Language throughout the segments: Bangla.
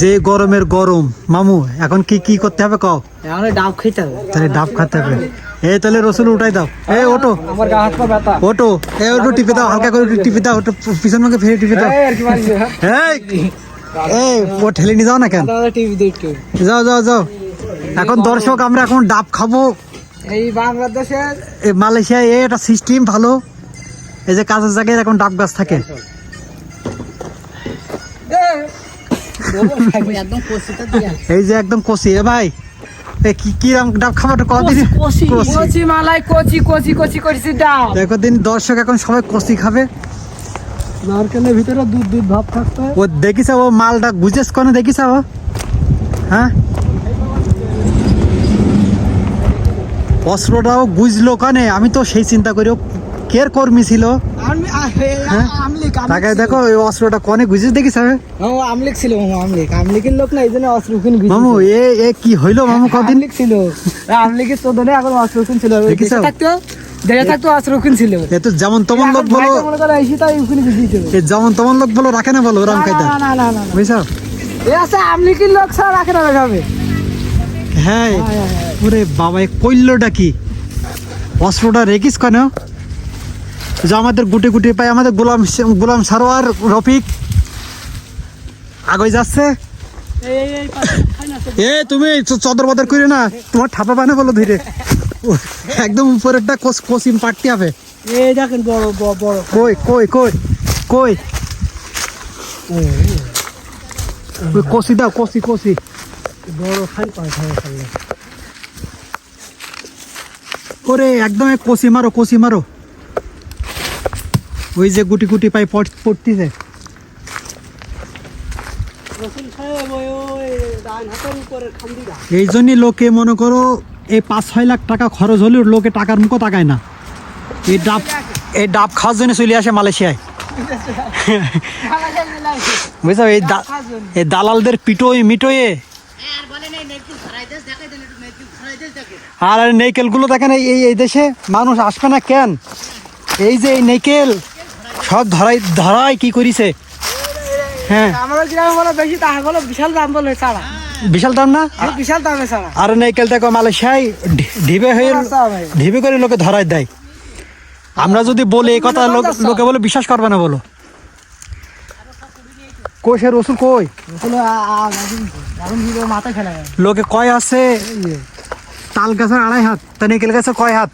যে গরমের গরম মামু এখন কি কি করতে হবে কও? ডাব খেতে হবে। তাহলে ডাব খাতে হবে। এই তাহলে রসুন উঠাই দাও। এ ওটো আমার গা হাত পা ব্যথা। ওটো এ ওটো টিপে দাও হালকা করে টিপে দাও ওটা পিছন মুখে ফিরে টিপে দাও। এই আর কি মারছি এই এই ও ঠেলে নিয়ে যাও না কেন? দাদা টিভি দেখতে যাও যাও যাও। এখন দর্শক আমরা এখন ডাব খাব। এই বাংলাদেশের এ মালয়েশিয়ায় এ একটা সিস্টেম ভালো। এই যে কাজের জায়গায় এখন ডাব গাছ থাকে। এই যে একদম কষি এ ভাই কি কি রকম ডাব খাবার কদিন কষি কষি। মালাই কচি কচি কচি করছি ডাব। দেখো দিন দর্শক এখন সবাই কষি খাবে। নারকেলের ভিতরে দুধ দুধ ভাব থাকতে ও দেখিস ও মালটা গুজেস কোনে দেখিস ও হ্যাঁ? অস্ত্রটাও গুজলো কানে আমি তো সেই চিন্তা করি কের কর্মী ছিল? হ্যাঁ? তাকে দেখো ওই অস্ত্রটা কনে গুজেস দেখিস হবে ও আমলিক ছিল মামু আমলিক। আমলিকের লোক না এই জন্য অস্ত্রক্ষণ মামু এ এ কি হইল মামু কদিন? আমলিক ছিল। আমলিকের চোদনে এখন অস্ত্রক্ষণ ছিল। দেখিছো? দেশে থাকতো দেশে থাকতো অস্ত্রক্ষণ ছিল। এ তো যেমন তেমন লোক বলো। মনে এ যেমন তেমন লোক বলো রাখে না বলো রাম না না না বুঝছ? এ আছে আমলিকের লোক রাখে না রাখাবে হ্যাঁ। হ্যাঁ, হ্যাঁ। ওরে বাবা কইল্যটা কি? অস্ত্রটা রেখিস কেন যে আমাদের গুটি গুটি পাই আমাদের গোলাম গোলাম সারোয়ার রফিক। আগে যাচ্ছে। এ তুমি চদর বদর করে না তোমার ঠাপা বানা বলো ধীরে। একদম উপরেরটা কোস কোসিম পাটতে হবে এই দেখেন বড় বড়। কই কই কই কই? ওই কষি দাও কষি কষি বড় খাই খাই ওরে একদম এক কষি মারো কষি মারো। ওই যে গুটি গুটি পাই পড়- পড়তিছে। এই জন্যই লোকে মনে করো এই পাঁচ ছয় লাখ টাকা খরচ হলেও লোকে টাকার মুখও তাকায় না। এই ডাব এই ডাব খাওয়ার জন্য চলে আসে মালয়েশিয়ায়। বুঝছ এই এই দালালদের পিটোয় মিটোয়ে। আর এই নেকেলগুলো দেখেন এই এই- এই দেশে মানুষ আসবে না কেন? এই যে এই নেকেল সব ধরাই ধরাই কি করিছে? হ্যাঁ। আমাদের গ্রামে বলে বেশি টাকা গুলো বিশাল দাম বলে ছাড়া বিশাল দাম না? এই বিশাল দামে ছাড়া আর নেকেল দেখো মালয়েশিয়ায় ঢি- ঢিবে হয়ে ঢিবে করে লোকে ধরাই দেয়। আমরা যদি বলি এই কথা লোক- লোকে বলে বিশ্বাস করবে না বলো। কই সে রসুল কই? লোকে কয় আছে? তাল গাছের আড়াই হাত তা নিকেল গাছের কয় হাত?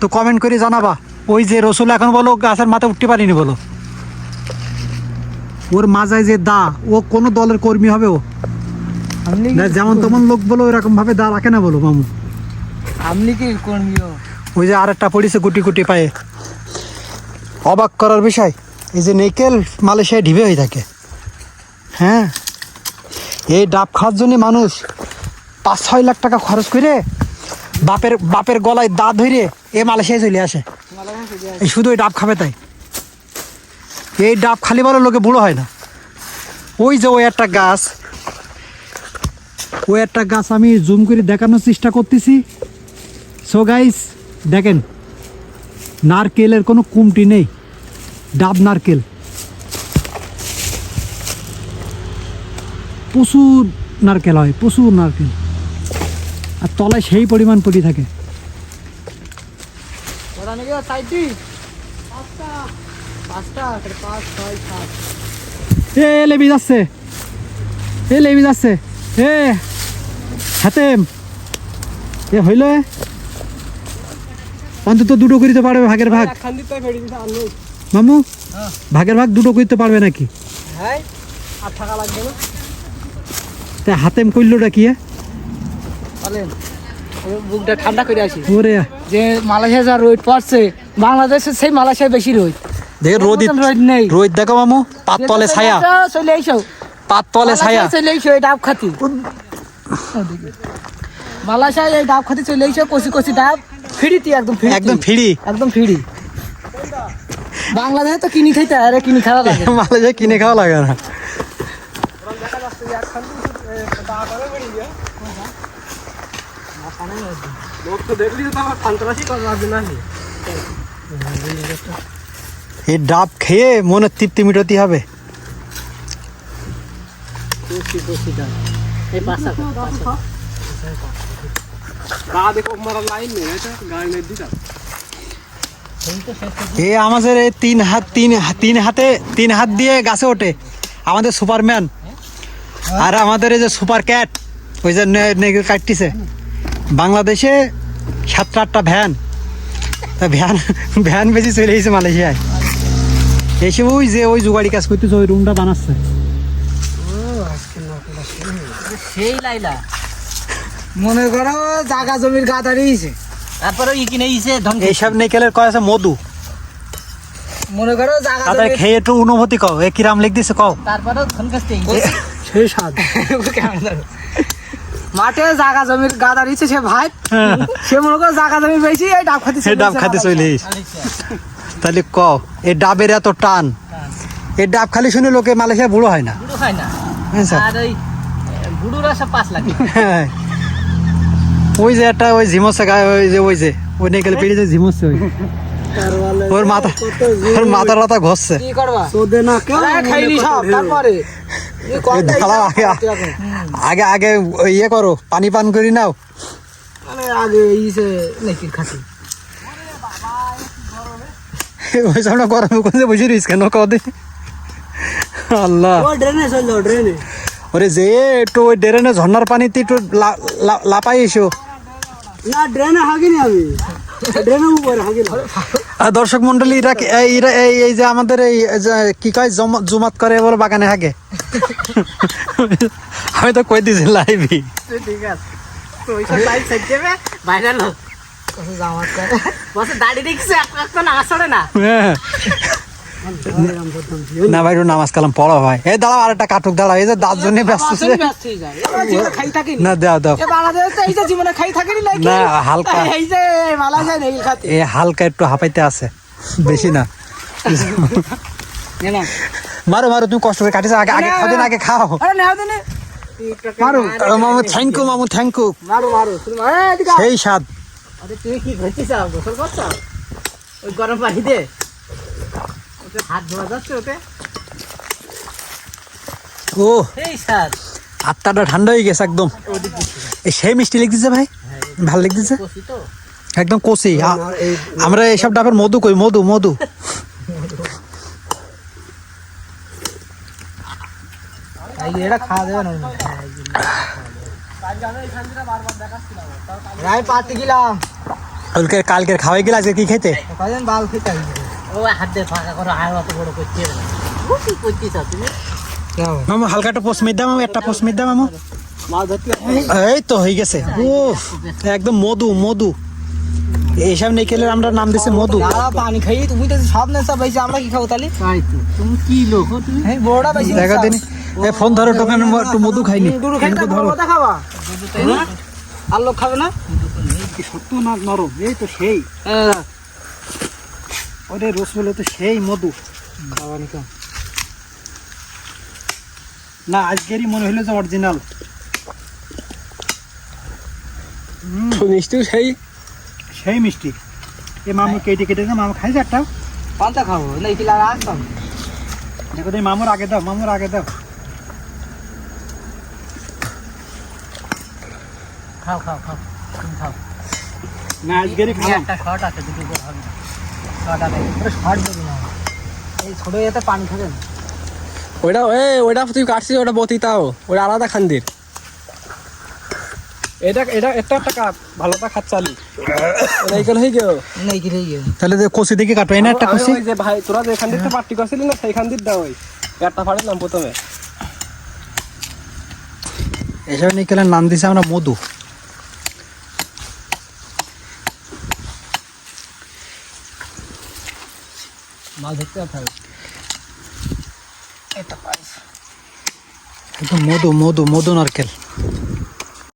তো কমেন্ট করে জানাবা। ওই যে রসুল এখন বলো গাছের মাথায় উঠতে পারিনি বলো। ওর মাজায় যে দা ও কোনো দলের কর্মী হবে ও। যেমন তেমন লোক বলো এরকম ভাবে দা রাখে না বলো মামু। আমলি কি কর্মীও ওই যে আরেকটা পড়েছে গুটি গুটি পায়ে। অবাক করার বিষয় এই যে নেকেল মালয়েশিয়ায় ঢিবে হয়ে থাকে। হ্যাঁ এই ডাব খাওয়ার জন্য মানুষ পাঁচ ছয় লাখ টাকা খরচ করে বাপের বাপের গলায় দা ধরে এ মালয়েশিয়ায় চলে আসে। এই শুধু এই ডাব খাবে তাই। এই ডাব খালি বলো লোকে বুড়ো হয় না। ওই যে ওই একটা গাছ। ওই একটা গাছ আমি জুম করে দেখানোর চেষ্টা করতেছি। সো গাইস দেখেন, নারকেলের কোনো কুমটি নেই। ডাব নারকেল। প্রচুর নারকেল হয়, প্রচুর নারকেল। আর তলায় সেই পরিমাণ পড়ি থাকে। ওরা নাকি সাইডটি পাঁচটা। পাঁচটা তাহলে পাঁচ ছয় সাত। এ লেবি যাচ্ছে। এ লেবি যাচ্ছে। এ হাতেম। এ হইল? অন্তত দুটো করিতে পারবে ভাগের ভাগ। মামু হ্যাঁ। ভাগের ভাগ দুটো করিতে পারবে নাকি? হ্যাঁ আর টাকা লাগবে না। তা হাতেম করলোটা কি এ? বুকটা ঠান্ডা করে আসি। ওরে যে মালয়েশিয়া যা রোদ পড়ছে বাংলাদেশে সেই মালয়েশিয়া বেশি রোদ। দেখে রোদ রোদ নেই। রোদ দেখো মামু পাত তলে ছায়া। চলে এসো। পাত তলে ছায়া। চলে এসো এই ডাব খাতি। মালয়েশিয়া এই ডাব খাতি চলে এসো কচি কচি ডাব। ফিরিতি একদম ফিরি একদম ফিরি। একদম ফিরি। বাংলাদেশে তো কিনি খাইতে আরে কিনি খাওয়া লাগে। মালয়েশিয়া কিনে খাওয়া লাগে না। এই ডাব খেয়ে মনে তৃপ্তি মিটাতে হবে। এ আমাদের এই তিন হাত, তিন তিন হাতে, তিন হাত দিয়ে গাছে ওঠে। আমাদের সুপারম্যান। আর আমাদের এই যে সুপার ক্যাট, ওই যে নেগেল কাটতিছে। বাংলাদেশে সাতটা আটটা ভ্যান। তা ভ্যান ভ্যান বেশি চলে এসেছে মালয়েশিয়ায়। এসে ওই যে ওই জোগাড়ি কাজ করতেছে ওই রুমটা বানাচ্ছে। সেই লাইলা। মনে করো জাগা জমির গা দাঁড়িয়েছে তারপরে ই কিনে ইসে এইসব নেকেলের কয় আছে? মধু। মনে করো জাগা তাদের খেয়ে একটু অনুভূতি কও এ কিরাম লিখ দিছে কও তারপরে সেই স্বাদ। কেমন? মাঠে জাগা জমির গা দাঁড়িয়েছে সে ভাই সে মনে করো জাগা জমি বেশি এই ডাব খাতে সে ডাব খাতে চলে তাহলে ক এই ডাবের এত টান। এই ডাব খালি শুনে লোকে মালয়েশিয়া বুড়ো হয় না। বুড়ো খায় না। হ্যাঁ আর ওই বুড়োরা সব পাঁচ লাখ। হ্যাঁ। ওই যে একটা ওই ঝিমসে গায়ে ওই যে ওই যে ওই নেকেল পেড়ে যে ঝিমসছে ওই। ওর মাথা ওর মাথা টাথা ঘষছে। কি করবা? সোদে না কেউ খাইনি সব তারপরে। এই এই দাঁড়াও আগে আগে আগে ইয়ে করো পানি পান করি নাও। আগে ইসে নাকি খাতি। ওই সামনে গরমে কোনতে বসে রইস কেন কদে? আল্লাহ। ড্রেনে চল ড্রেনে। ওরে যে একটু ওই ডেরেনে ঝর্ণার পানিতে একটু লাপাই এসো। না ড্রেনে হাগিনি আমি। ড্রেনে উপরে হাগিনি। আর দর্শক মন্ডলী এরা কি- এই এরা এই এই যে আমাদের এই যে কি কয় জমাত জুমাত করে বলে বাগানে হাগে। আমি তো কই দিছি লাইভি ঠিক আছে। তো ওইসব লাইভ সাইড দেবে? ভাইরাল হোক। জামাত করে। বসে দাড়ি দেখছে একটা না আসলে না। না ভাই নামাজ কালাম পড়ো ভাই। এই দাঁড়াও আর একটা কাটুক দাঁড়াও এই যে দাঁত জন্য ব্যস্ত না দাও দাও। না, হালকা। এই হালকা একটু হাঁপাইতে আছে বেশি না। মারো মারো তুমি কষ্ট করে কাটিস আগে আগে খাও আগে খাও। মারো মামু থ্যাংক ইউ মামু থ্যাংক ইউ মারো মারো। সেই স্বাদ। আরে তুমি কি করছিস গোসল করছ? ওই গরম পানিতে ওতে হাত ধোয়া যাচ্ছে ওতে। ও এই স্যার। আত্মাটা ঠান্ডা হয়ে গেছে একদম। সেই মিষ্টি লিখতেছে ভাই? ভালো লিখতেছে? একদম কষি আমরা এইসব ডাবের মধু কই? মধু মধু। কালকের খাওয়াই গেলে আজকে কি খেতে? বাল খেতে ও হাত দিয়ে ফাঁকা করো আর অত বড় করতে হবে না। ও কি করছিস তুমি? মামু হালকা একটা পোস্ট দাম একটা পোস্ট দাম মামু। এই তো হয়ে গেছে। ও একদম মধু মধু। এইসব নেকেলের আমরা নাম দিছে মধু। পানি খাই তুমি তো সব নেশা পাইছি আমরা কি খাব তাহলে? তুমি কি লোক তুমি? হ্যাঁ বড়টা বেশি দেখা দিন। এই ফোন ধরো টোকানে একটু মধু খাইনি। ধরো। খাবা? আর লোক খাবে না? সত্য না নরম? এই তো সেই। ওরে রসগোল্লা তো সেই মধু। না আজকেরই মনে হইল যে অরিজিনাল মিষ্টিও সেই? সেই মিষ্টি। এ মামু কেটে কেটে দে মামু খাইছে একটা। পান্তা খাব না আসতাম দেখো তুমি মামুর আগে দাও মামুর আগে দাও। খাও খাও খাও তুমি খাও। না আজকেরই খালাম একটা শর্ট আছে দুটো করে ওটা শর্ট দেবি না। এই ছোট এতে পানি খাবে না ওইটা এ ওইটা তুই কাটছিস ওটা বতি তাও ওটা আলাদা খান্দির। এটা এটা একটা একটা কাপ ভালোটা খাচ্ছালি ওটা এইখানে হয়ে গেল। তাহলে যে কষি দেখে কাটো না একটা কষি? যে ভাই তোরা যেখান দিকটা পার্টি করছিলি না সেইখান দাও ওই। একটা ফাড়িলাম প্রথমে। এসব নিকেলের নাম দিছে আমরা মধু। মাছ ধরতে হবে একদম মধু মধু মধু নারকেল